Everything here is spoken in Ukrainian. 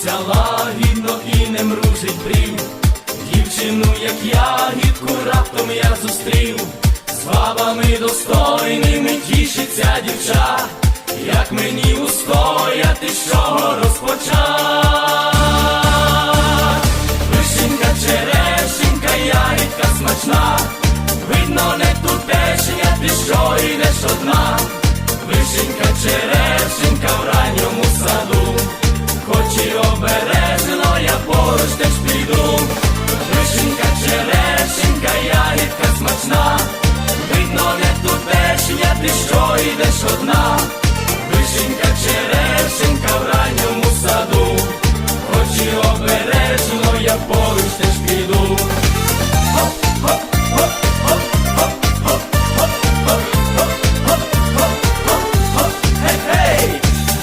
Усміхнеться лагідно і не мружить брів. Дівчину, як ягідку, раптом я зустрів. З бабами достойними тішиться дівча, як мені устояти, з чого розпочать. Вишенька, черешенька, ягідка смачна, видно, не тутешня, ти що йдеш одна. Вишенька, черешенька, Березино я поруч теж піду, Вишенька, черешенька, ягідка смачна, видно, не тутешня, ти що йдеш одна.